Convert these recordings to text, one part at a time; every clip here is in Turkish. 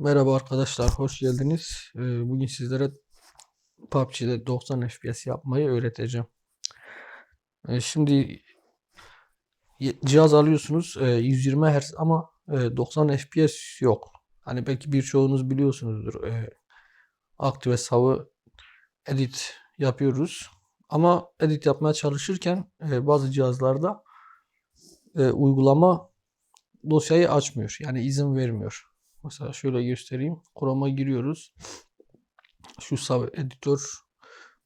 Merhaba arkadaşlar, hoş geldiniz. Ee, Bugün sizlere PUBG'de 90 FPS yapmayı öğreteceğim. Ee, Şimdi cihaz alıyorsunuz e, 120 Hz ama e, 90 FPS yok. Hani belki birçoğunuz biliyorsunuzdur. e, Active Sav'ı edit yapıyoruz. Ama edit yapmaya çalışırken e, bazı cihazlarda e, uygulama dosyayı açmıyor. Yani izin vermiyor. Mesela şöyle göstereyim. Chrome'a giriyoruz. Şu Sav Editör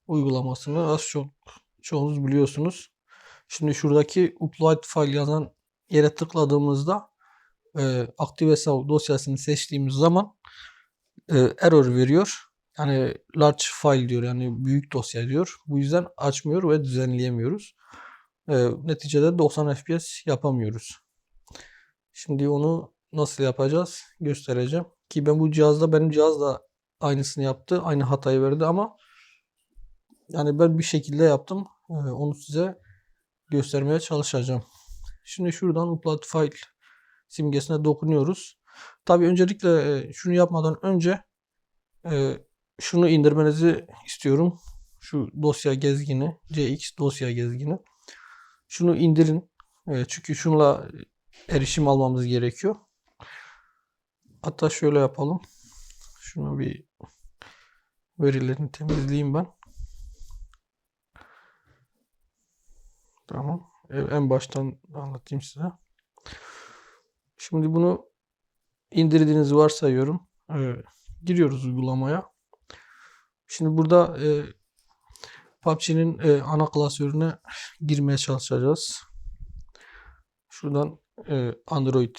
uygulamasını az çok çoğunuz biliyorsunuz. Şimdi şuradaki upload file yazan yere tıkladığımızda e, Active Sav dosyasını seçtiğimiz zaman e, error veriyor. Yani large file diyor yani büyük dosya diyor. Bu yüzden açmıyor ve düzenleyemiyoruz. E, neticede 90 FPS yapamıyoruz. Şimdi onu nasıl yapacağız göstereceğim. Ki ben bu cihazda benim cihaz da aynısını yaptı. Aynı hatayı verdi ama yani ben bir şekilde yaptım. Ee, Onu size göstermeye çalışacağım. Şimdi şuradan upload file simgesine dokunuyoruz. Tabii öncelikle e, şunu yapmadan önce e, şunu indirmenizi istiyorum. Şu dosya gezgini, CX dosya gezgini. Şunu indirin. E, Çünkü şunla erişim almamız gerekiyor. Hatta şöyle yapalım. Şunu bir verilerini temizleyeyim ben. Tamam. En baştan anlatayım size. Şimdi bunu indirdiğinizi varsayıyorum. Ee, giriyoruz uygulamaya. Şimdi burada e, PUBG'nin e, ana klasörüne girmeye çalışacağız. Şuradan e, Android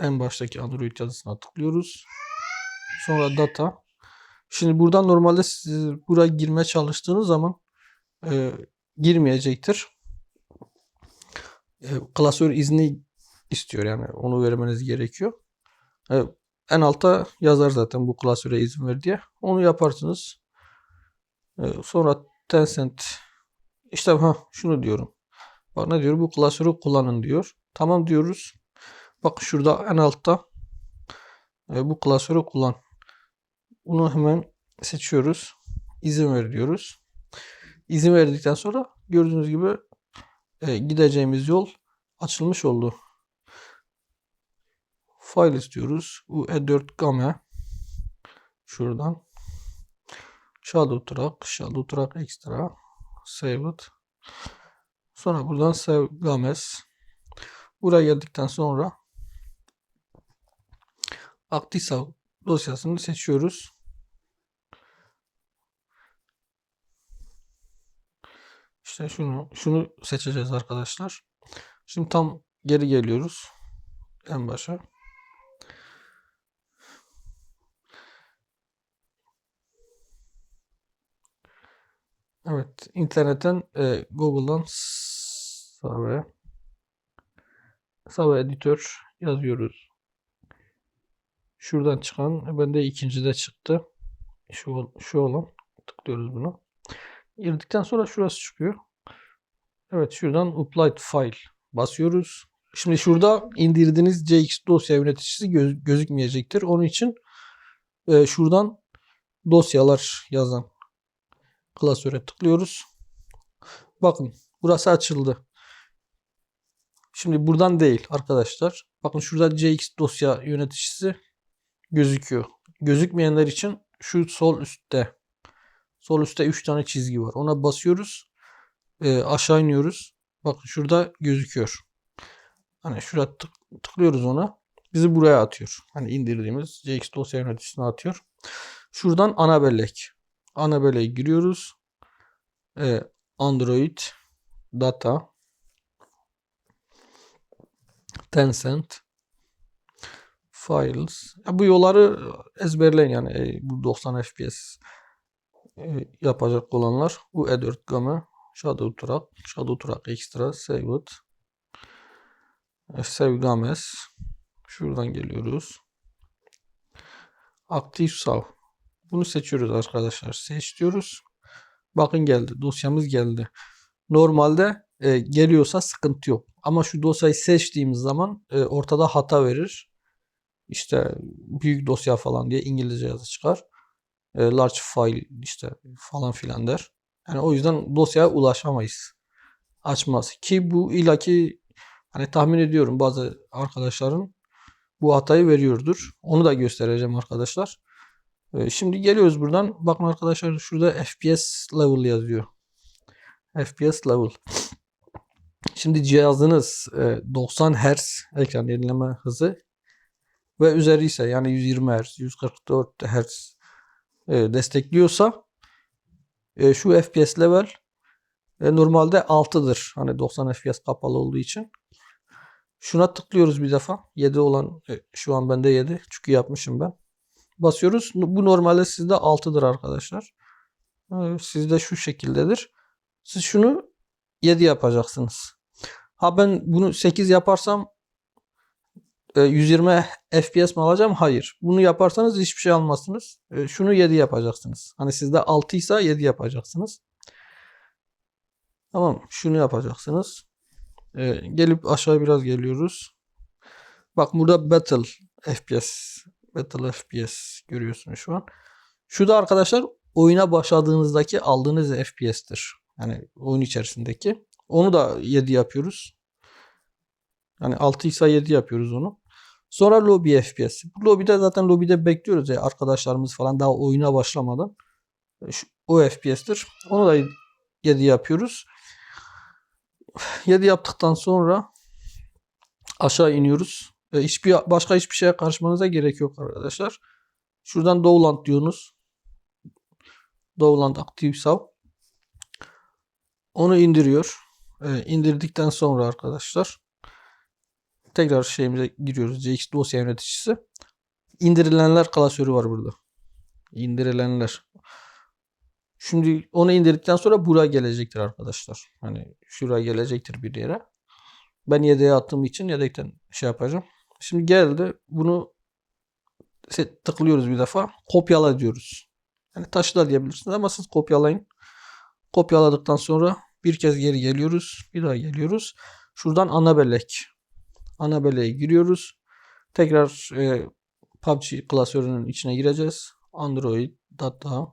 en baştaki Android yazısına tıklıyoruz. Sonra data. Şimdi buradan normalde siz buraya girmeye çalıştığınız zaman e, girmeyecektir. E, klasör izni istiyor yani onu vermeniz gerekiyor. E, en alta yazar zaten bu klasöre izin ver diye. Onu yaparsınız. E, sonra Tencent işte ha şunu diyorum. Bak ne diyor? Bu klasörü kullanın diyor. Tamam diyoruz. Bak şurada en altta e, bu klasörü kullan. Bunu hemen seçiyoruz. İzin ver diyoruz. İzin verdikten sonra gördüğünüz gibi e, gideceğimiz yol açılmış oldu. File istiyoruz. Bu E4 game şuradan Shadow Track, Shadow Track Extra Save it. Sonra buradan Save Games Buraya geldikten sonra Active dosyasını seçiyoruz. İşte şunu şunu seçeceğiz arkadaşlar. Şimdi tam geri geliyoruz en başa. Evet, internetten e, Google'dan Save Save Editör yazıyoruz. Şuradan çıkan, bende ikinci de çıktı. Şu, şu olan. Tıklıyoruz bunu. Girdikten sonra şurası çıkıyor. Evet şuradan upload file basıyoruz. Şimdi şurada indirdiğiniz CX dosya yöneticisi göz- gözükmeyecektir. Onun için e, şuradan dosyalar yazan klasöre tıklıyoruz. Bakın burası açıldı. Şimdi buradan değil arkadaşlar. Bakın şurada CX dosya yöneticisi gözüküyor. Gözükmeyenler için şu sol üstte sol üstte 3 tane çizgi var. Ona basıyoruz. E, aşağı iniyoruz. Bakın şurada gözüküyor. Hani şuraya tık, tıklıyoruz ona. Bizi buraya atıyor. Hani indirdiğimiz CX dosya yöneticisine atıyor. Şuradan ana bellek. Ana belleğe giriyoruz. E, Android Data Tencent Files. Ya bu yolları ezberleyin yani e, bu 90 FPS e, yapacak olanlar. Bu E4 Game, Shadow Track, Shadow Track Extra, Save It, e, Save Games. Şuradan geliyoruz. Active Sav. Bunu seçiyoruz arkadaşlar. Seç diyoruz. Bakın geldi. Dosyamız geldi. Normalde e, geliyorsa sıkıntı yok. Ama şu dosyayı seçtiğimiz zaman e, ortada hata verir. İşte büyük dosya falan diye İngilizce yazı çıkar. E, large file işte falan filan der. Yani o yüzden dosyaya ulaşamayız. Açmaz. Ki bu ilaki hani tahmin ediyorum bazı arkadaşların bu hatayı veriyordur. Onu da göstereceğim arkadaşlar. E, şimdi geliyoruz buradan. Bakın arkadaşlar şurada FPS level yazıyor. FPS level. Şimdi cihazınız e, 90 Hz ekran yenileme hızı ve üzeri ise yani 120 Hz, 144 Hz e, destekliyorsa e, şu FPS level e, normalde 6'dır. Hani 90 FPS kapalı olduğu için. Şuna tıklıyoruz bir defa. 7 olan e, şu an bende 7. Çünkü yapmışım ben. Basıyoruz. Bu normalde sizde 6'dır arkadaşlar. E, sizde şu şekildedir. Siz şunu 7 yapacaksınız. Ha ben bunu 8 yaparsam 120 FPS mi alacağım? Hayır. Bunu yaparsanız hiçbir şey almazsınız. E, şunu 7 yapacaksınız. Hani sizde 6 ise 7 yapacaksınız. Tamam. Şunu yapacaksınız. E, gelip aşağı biraz geliyoruz. Bak burada Battle FPS. Battle FPS görüyorsunuz şu an. Şu da arkadaşlar oyuna başladığınızdaki aldığınız FPS'tir. Yani oyun içerisindeki. Onu da 7 yapıyoruz. Yani 6 ise 7 yapıyoruz onu. Sonra lobby FPS. Bu lobby'de zaten lobby'de bekliyoruz ya arkadaşlarımız falan daha oyuna başlamadan. Şu, o FPS'tir. Onu da 7 yapıyoruz. 7 yaptıktan sonra aşağı iniyoruz. E, hiçbir başka hiçbir şeye karışmanıza gerek yok arkadaşlar. Şuradan Dowland diyorsunuz. Dowland Active Sav. Onu indiriyor. E, indirdikten sonra arkadaşlar tekrar şeyimize giriyoruz. CX dosya yöneticisi. İndirilenler klasörü var burada. İndirilenler. Şimdi onu indirdikten sonra buraya gelecektir arkadaşlar. Hani şuraya gelecektir bir yere. Ben yedeğe attığım için yedekten şey yapacağım. Şimdi geldi. Bunu tıklıyoruz bir defa. Kopyala diyoruz. Yani taşla diyebilirsiniz ama siz kopyalayın. Kopyaladıktan sonra bir kez geri geliyoruz. Bir daha geliyoruz. Şuradan ana bellek. Ana belleğe giriyoruz. Tekrar e, PUBG klasörünün içine gireceğiz. Android data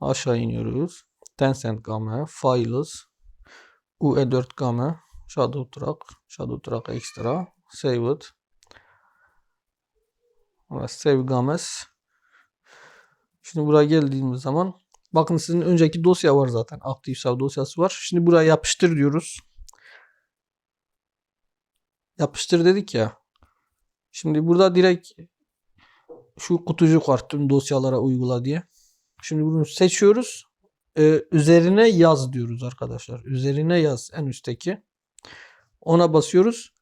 aşağı iniyoruz. Tencent Game, Files, UE4 Game, Shadow Track, Shadow Track Extra, Save it. Save Games. Şimdi buraya geldiğimiz zaman bakın sizin önceki dosya var zaten. Active Save dosyası var. Şimdi buraya yapıştır diyoruz. Yapıştır dedik ya. Şimdi burada direkt şu kutucuk var tüm dosyalara uygula diye. Şimdi bunu seçiyoruz. Ee, üzerine yaz diyoruz arkadaşlar. Üzerine yaz en üstteki. Ona basıyoruz.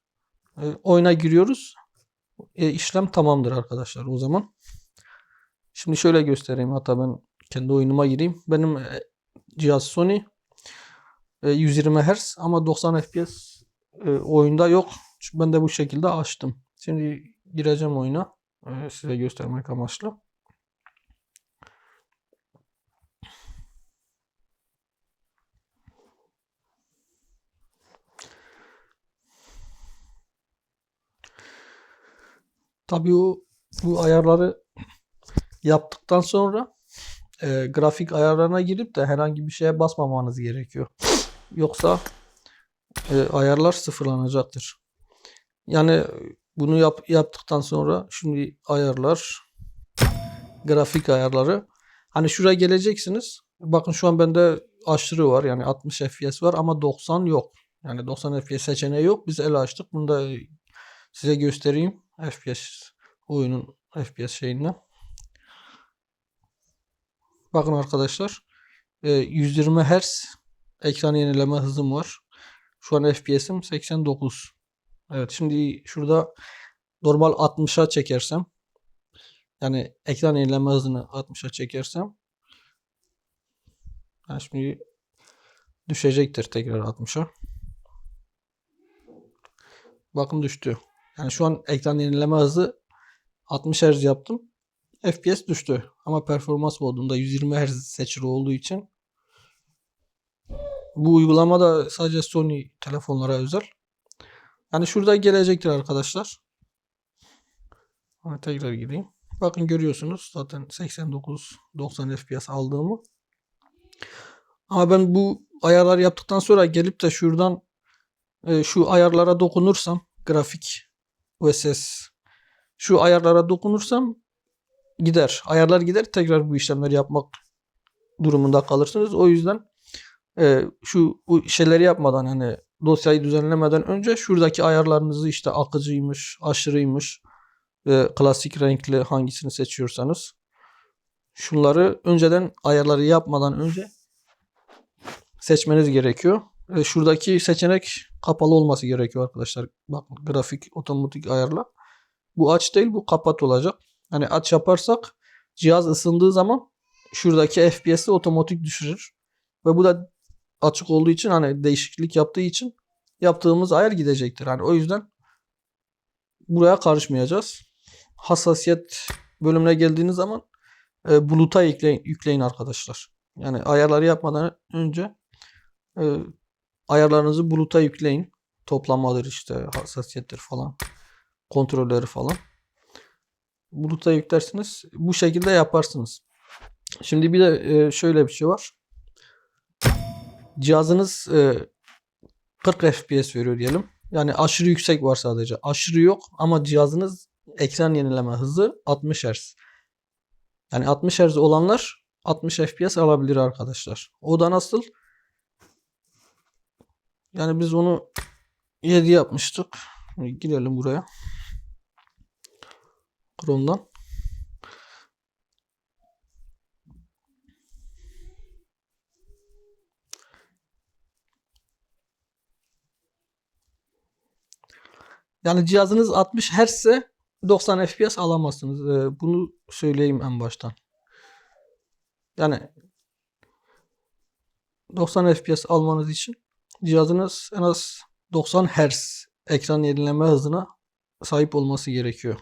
Ee, oyuna giriyoruz. Ee, işlem tamamdır arkadaşlar o zaman. Şimdi şöyle göstereyim. Hatta ben kendi oyunuma gireyim. Benim e, cihaz Sony e, 120 Hz ama 90 FPS e, oyunda yok. Ben de bu şekilde açtım. Şimdi gireceğim oyuna. E, size göstermek amaçlı. Tabii o bu ayarları yaptıktan sonra e, grafik ayarlarına girip de herhangi bir şeye basmamanız gerekiyor. Yoksa e, ayarlar sıfırlanacaktır. Yani bunu yap, yaptıktan sonra şimdi ayarlar grafik ayarları hani şuraya geleceksiniz. Bakın şu an bende aşırı var. Yani 60 FPS var ama 90 yok. Yani 90 FPS seçeneği yok. Biz el açtık. Bunu da size göstereyim. FPS oyunun FPS şeyinden. Bakın arkadaşlar 120 Hz ekran yenileme hızım var. Şu an FPS'im 89. Evet şimdi şurada normal 60'a çekersem yani ekran yenileme hızını 60'a çekersem yani şimdi düşecektir tekrar 60'a. Bakın düştü. Yani şu an ekran yenileme hızı 60 Hz yaptım. FPS düştü. Ama performans modunda 120 Hz seçili olduğu için bu uygulama da sadece Sony telefonlara özel. Yani şurada gelecektir arkadaşlar. Hani tekrar gireyim. Bakın görüyorsunuz zaten 89 90 FPS aldığımı. Ama ben bu ayarlar yaptıktan sonra gelip de şuradan e, şu ayarlara dokunursam grafik ve ses şu ayarlara dokunursam gider. Ayarlar gider. Tekrar bu işlemleri yapmak durumunda kalırsınız. O yüzden e, şu şeyleri yapmadan hani dosyayı düzenlemeden önce şuradaki ayarlarınızı işte akıcıymış, aşırıymış, e, klasik renkli hangisini seçiyorsanız şunları önceden ayarları yapmadan önce seçmeniz gerekiyor. E, şuradaki seçenek kapalı olması gerekiyor arkadaşlar. Bak grafik otomatik ayarla. Bu aç değil bu kapat olacak. Hani aç yaparsak cihaz ısındığı zaman şuradaki FPS'i otomatik düşürür. Ve bu da açık olduğu için hani değişiklik yaptığı için yaptığımız ayar gidecektir. Hani o yüzden buraya karışmayacağız. Hassasiyet bölümüne geldiğiniz zaman e, buluta yükleyin, yükleyin arkadaşlar. Yani ayarları yapmadan önce e, ayarlarınızı buluta yükleyin. Toplamadır işte hassasiyettir falan. Kontrolleri falan. Buluta yüklersiniz. Bu şekilde yaparsınız. Şimdi bir de e, şöyle bir şey var. Cihazınız e, 40 FPS veriyor diyelim. Yani aşırı yüksek var sadece. Aşırı yok ama cihazınız ekran yenileme hızı 60 Hz. Yani 60 Hz olanlar 60 FPS alabilir arkadaşlar. O da nasıl? Yani biz onu 7 yapmıştık. Girelim buraya. Chrome'dan. Yani cihazınız 60 Hz ise 90 FPS alamazsınız. Ee, bunu söyleyeyim en baştan. Yani 90 FPS almanız için cihazınız en az 90 Hz ekran yenileme hızına sahip olması gerekiyor.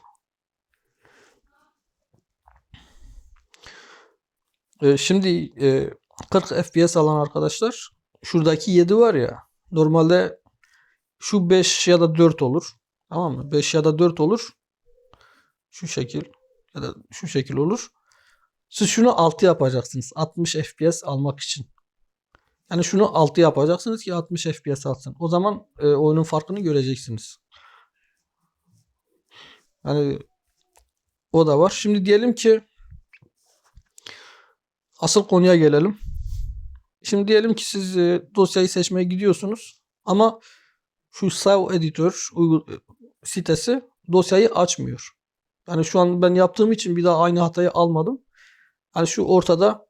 Ee, şimdi e, 40 FPS alan arkadaşlar şuradaki 7 var ya normalde şu 5 ya da 4 olur. Tamam mı? 5 ya da 4 olur. Şu şekil ya da şu şekil olur. Siz şunu 6 yapacaksınız. 60 FPS almak için. Yani şunu 6 yapacaksınız ki 60 FPS alsın. O zaman e, oyunun farkını göreceksiniz. Yani o da var. Şimdi diyelim ki asıl konuya gelelim. Şimdi diyelim ki siz e, dosyayı seçmeye gidiyorsunuz ama şu Save Editor sitesi dosyayı açmıyor. Yani şu an ben yaptığım için bir daha aynı hatayı almadım. Hani şu ortada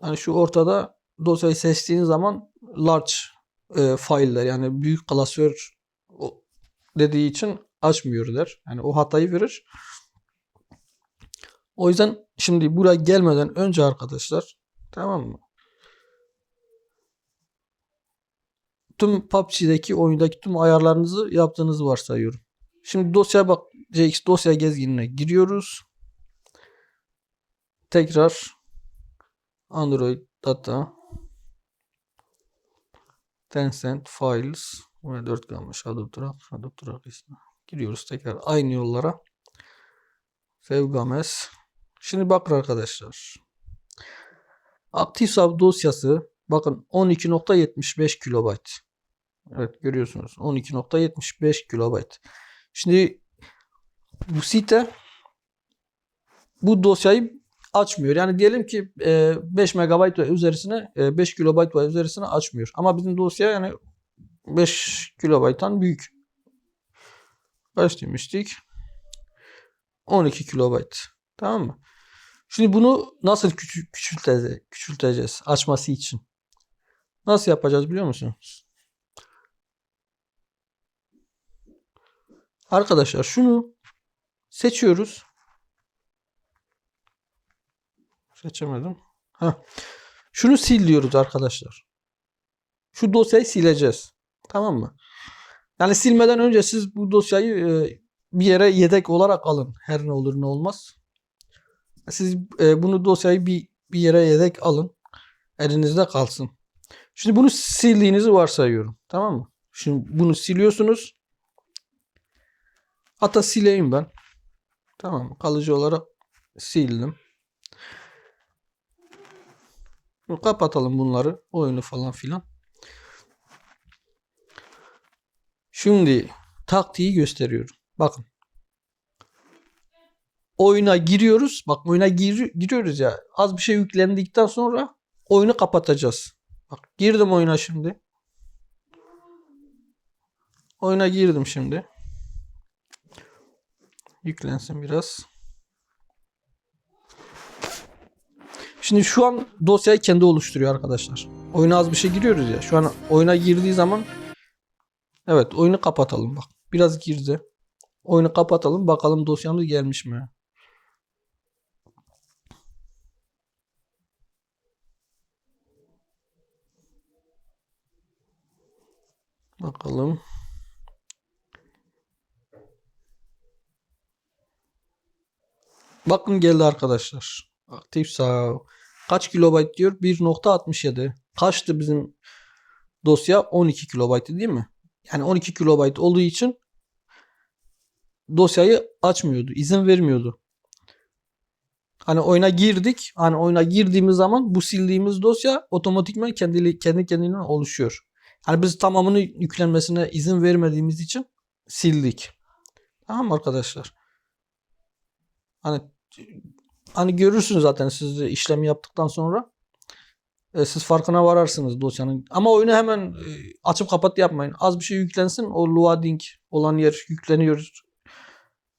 hani şu ortada dosyayı seçtiğiniz zaman large e, file'ler yani büyük klasör dediği için açmıyor der. Yani o hatayı verir. O yüzden şimdi buraya gelmeden önce arkadaşlar tamam mı? Tüm PUBG'deki oyundaki tüm ayarlarınızı yaptığınızı varsayıyorum. Şimdi dosyaya bak CX dosya gezginine giriyoruz. Tekrar Android data Tencent Files ve 4 kalmış Adobe Track Adobe Track ismi. Giriyoruz tekrar aynı yollara. Sevgames. Şimdi bakın arkadaşlar. ActiveSAV dosyası bakın 12.75 kilobayt. Evet görüyorsunuz 12.75 kilobayt. Şimdi bu site bu dosyayı açmıyor. Yani diyelim ki e, 5 MB ve üzerisine e, 5 KB ve üzerisine açmıyor. Ama bizim dosya yani 5 kilobayttan büyük. Kaç demiştik? 12 kilobayt. Tamam mı? Şimdi bunu nasıl küçülteceğiz, küçülteceğiz açması için? Nasıl yapacağız biliyor musunuz? Arkadaşlar şunu seçiyoruz. Seçemedim. Heh. Şunu sil diyoruz arkadaşlar. Şu dosyayı sileceğiz. Tamam mı? Yani silmeden önce siz bu dosyayı e, bir yere yedek olarak alın. Her ne olur ne olmaz. Siz e, bunu dosyayı bir, bir yere yedek alın. Elinizde kalsın. Şimdi bunu sildiğinizi varsayıyorum. Tamam mı? Şimdi bunu siliyorsunuz. Hatta sileyim ben. Tamam. Kalıcı olarak sildim. Kapatalım bunları. Oyunu falan filan. Şimdi taktiği gösteriyorum. Bakın. Oyuna giriyoruz. Bak oyuna gir- giriyoruz ya. Az bir şey yüklendikten sonra oyunu kapatacağız. Bak girdim oyuna şimdi. Oyuna girdim şimdi. Yüklensin biraz. Şimdi şu an dosyayı kendi oluşturuyor arkadaşlar. Oyuna az bir şey giriyoruz ya. Şu an oyuna girdiği zaman evet oyunu kapatalım bak. Biraz girdi. Oyunu kapatalım bakalım dosyamız gelmiş mi? Bakalım. Bakın geldi arkadaşlar. Aktif sağ. Kaç kilobayt diyor? 1.67. Kaçtı bizim dosya? 12 kilobaytı değil mi? Yani 12 kilobayt olduğu için dosyayı açmıyordu. izin vermiyordu. Hani oyuna girdik. Hani oyuna girdiğimiz zaman bu sildiğimiz dosya otomatikman kendi, kendi kendine oluşuyor. Hani biz tamamını yüklenmesine izin vermediğimiz için sildik. Tamam arkadaşlar? Hani hani görürsünüz zaten siz işlemi yaptıktan sonra e, siz farkına vararsınız dosyanın. Ama oyunu hemen e, açıp kapat yapmayın. Az bir şey yüklensin. O loading olan yer yükleniyor.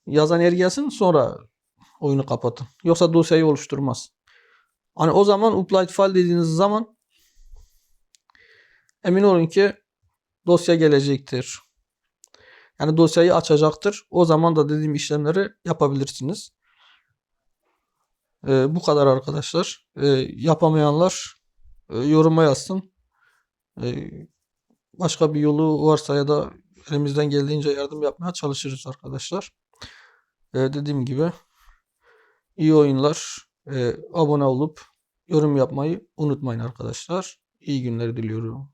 Yazan yer gelsin sonra oyunu kapatın. Yoksa dosyayı oluşturmaz. Hani o zaman upload file dediğiniz zaman emin olun ki dosya gelecektir. Yani dosyayı açacaktır. O zaman da dediğim işlemleri yapabilirsiniz. Ee, bu kadar arkadaşlar. Ee, yapamayanlar e, yoruma yazsın. Ee, başka bir yolu varsa ya da elimizden geldiğince yardım yapmaya çalışırız arkadaşlar. Ee, dediğim gibi iyi oyunlar. Ee, abone olup yorum yapmayı unutmayın arkadaşlar. İyi günler diliyorum.